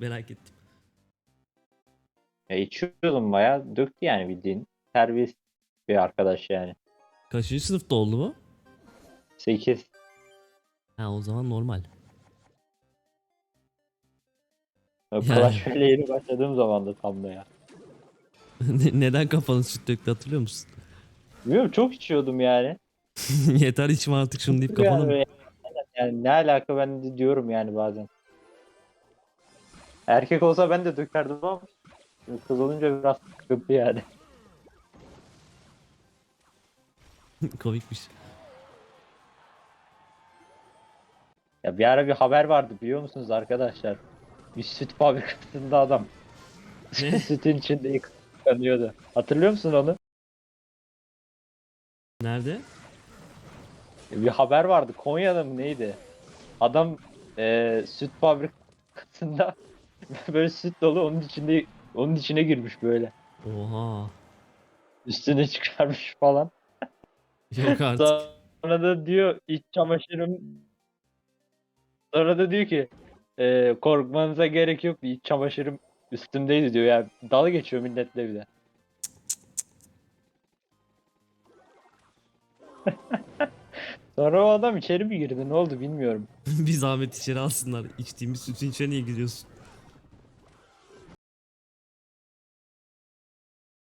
Merak ettim. Ya içiyordum bayağı. Döktü yani bildiğin. Terbiyesiz bir arkadaş yani. Kaçıncı sınıfta oldu bu? 8. Ha o zaman normal. Clash Royale'e yeni başladığım zaman da tam da ya. Ne- Neden kafanı süt döktü hatırlıyor musun? Bilmiyorum çok içiyordum yani. Yeter içme artık şunu deyip kafanı mı? yani, yani ne alaka ben de diyorum yani bazen. Erkek olsa ben de dökerdim ama kız olunca biraz sıkıntı yani. Komikmiş. Ya bir ara bir haber vardı biliyor musunuz arkadaşlar? Bir süt fabrikasında adam Ne? sütün içinde yıkanıyordu. Hatırlıyor musun onu? Nerede? Bir haber vardı Konya'da mı neydi? Adam eee, süt fabrikasında böyle süt dolu onun içinde onun içine girmiş böyle. Oha. Üstüne çıkarmış falan. Yok artık. Sonra da diyor iç çamaşırım Sonra da diyor ki eee, korkmanıza gerek yok iç çamaşırım üstümdeydi diyor ya. Dalga geçiyor milletle bir de. Sonra o adam içeri mi girdi ne oldu bilmiyorum. bir zahmet içeri alsınlar. İçtiğimiz sütün içine niye giriyorsun?